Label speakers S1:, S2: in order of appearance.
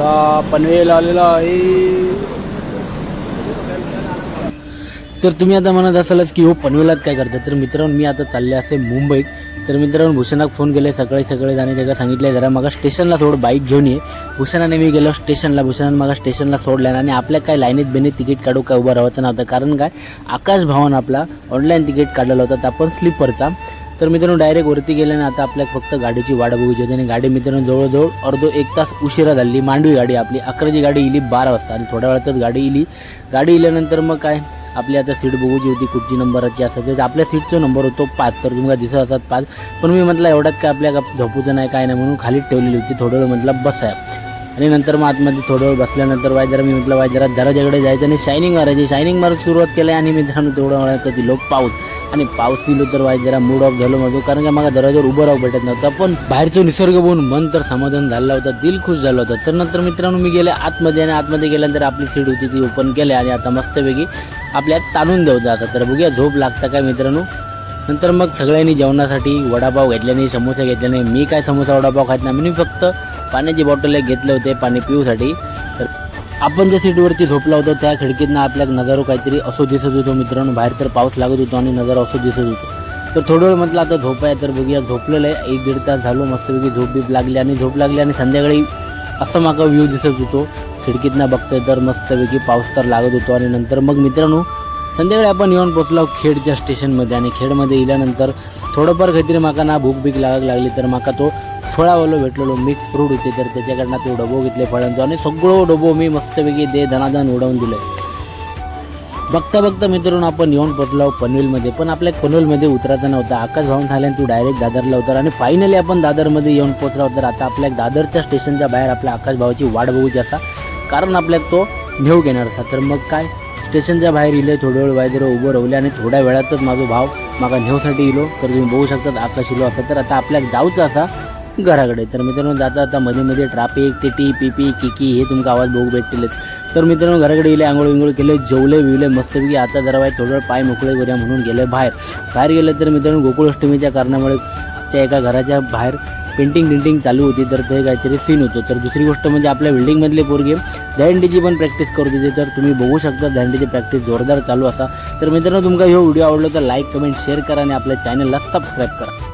S1: चला पनवेल आलेला आहे. तर तुम्ही आता म्हणत असालच की हो पनवेलात काय करतात? तर मित्रांनो मी आता चालले असे मुंबईत. तर मित्रांनो भूषणाक फोन केले सकाळी सकाळी आणि त्याला सांगितलं जरा मग स्टेशनला थोडं बाईक घेऊन ये. भूषणाने मी गेलो स्टेशनला भूषणाने मग स्टेशनला सोडल्या आणि आपल्या काय लाईनीत बिनीत तिकीट काढू काय उभं राहायचं नव्हतं. कारण काय? आकाश भावन आपला ऑनलाईन तिकीट काढलेला होता. तर आपण स्लीपरचा तर मित्रांनो डायरेक्ट वरती गेल्याने आता आपल्याला फक्त गाडीची वाट बघूची होती आणि गाडी मित्रांनो जवळजवळ अर्धो एक तास उशिरा झाली. मांडवी गाडी आपली अकराची गाडी इली बारा वाजता. आणि थोड्या वेळातच गाडी इली. गाडी इल्यानंतर मग काय आपली आता सीट बघूची होती कुठची नंबराची असायची तर आपल्या सीटचा नंबर होतो पाच तर तुम्हाला दिसत असतात पाच. पण मी म्हटलं एवढ्यात काय आपल्या झोपूचं नाही काय नाही म्हणून खालीच ठेवलेली होती. थोडं वेळ म्हटलं बस. आहे आणि नंतर मग आतमध्ये थोडं वेळ बसल्यानंतर वायजरा मी म्हटलं वाय जरा दराजाकडे जायचं. आणि शायनिंग मारायची. शायनिंग मारून सुरुवात केली आणि मित्रांनो तेवढं वेळाचं ती लोक पाऊस. आणि पाऊस दिलो तर वाय जरा मूड ऑफ झालो माझं. कारण की मला दरवाजावर उभं राहू भेटत नव्हतं. पण बाहेरचं निसर्ग बघून मन तर समाधान झालं होतं. दिल खुश झालं होतं. तर नंतर मित्रांनो मी गेले आतमध्ये आणि आतमध्ये गेल्यानंतर आपली सीट होती ती ओपन केली आणि आता मस्तपैकी आपल्यात ताणून देऊ जातात. तर बघूया झोप लागतं काय मित्रांनो? नंतर मग सगळ्यांनी जेवणासाठी वडापाव घेतल्याने समोसा घेतल्याने मी काय समोसा वडापाव खात नाही मी फक्त पाण्याची बॉटल एक घेतले होते पाणी पिऊसाठी. तर आपण ज्या सीटवरती झोपला होतो त्या खिडकीतनं आपल्या नजारो काहीतरी असो दिसत होतो मित्रांनो. बाहेर तर पाऊस लागत होतो आणि नजारा असो दिसत होतो. तर थोडं वेळ म्हटलं आता झोप आहे तर बघूया. झोपलेलं आहे एक दीड तास झालो मस्तपैकी झोप बीप लागली आणि झोप लागली आणि संध्याकाळी असं माग व्ह्यू दिसत होतो. खिडकीतनं बघतोय तर मस्तपैकी पाऊस तर लागत होतो आणि नंतर मग मित्रांनो संध्याकाळी आपण येऊन पोचलो खेडच्या स्टेशनमध्ये आणि खेडमध्ये गेल्यानंतर थोडंफार काहीतरी माका ना भूक बीक लागायला लागली तर माका तो फळावालो भेटलेलो मिक्स फ्रूट होते तर त्याच्याकडनं तो डबो घेतले फळांचा आणि सगळं डबो मी मस्तपैकी दे धनाधन उडवून दिलं. बघता बघता मित्रांनो आपण येऊन पोचलो पनवेलमध्ये. पण आपल्या पनवेलमध्ये उतरायचं नव्हता. आकाश भाऊन झाल्याने तू डायरेक्ट दादरला उतर. आणि फायनली आपण दादरमध्ये येऊन पोचला तर आता आपल्या दादरच्या स्टेशनच्या बाहेर आपल्या आकाश भावाची वाट बघूची असा. कारण आपल्याला तो नेऊ घेणार असा. तर मग काय? स्टेशनच्या बाहेर इले थोडं वेळ बाहेर उभं राहिले आणि थोड्या वेळातच माझा भाव मागा नेऊसाठी इलो. तर तुम्ही बघू शकतात आकाश इलो असा. तर आता आपल्याला जाऊचं असा घराकडे. तर मित्रांनो जाता आता मध्ये मध्ये ट्राफिक टिटी पिपी किकी हे तुमका आवाज बघू भेटतीलच. तर मित्रांनो घराकडे गेले आंघोळ विंघोळ केले जेवले विवले मस्तपैकी आता जरा बाय थोडं वेळ पाय मोकळे करूया म्हणून गेले बाहेर. बाहेर गेले तर मित्रांनो गोकुळाष्टमीच्या कारणामुळे त्या एका घराच्या बाहेर पेंटिंग बिल्डिंग चालू होती तर ते काहीतरी सीन होतो. तर दुसरी गोष्ट म्हणजे आपल्या बिल्डिंगमधले पोरगे दहंडीची पण प्रॅक्टिस करू देते तर तुम्ही बघू शकता दहंडीची प्रॅक्टिस जोरदार चालू असा. तर मित्रांनो तुमका हा व्हिडिओ आवडला तर लाईक कमेंट शेअर करा आणि आपल्या चॅनलला सबस्क्राईब करा.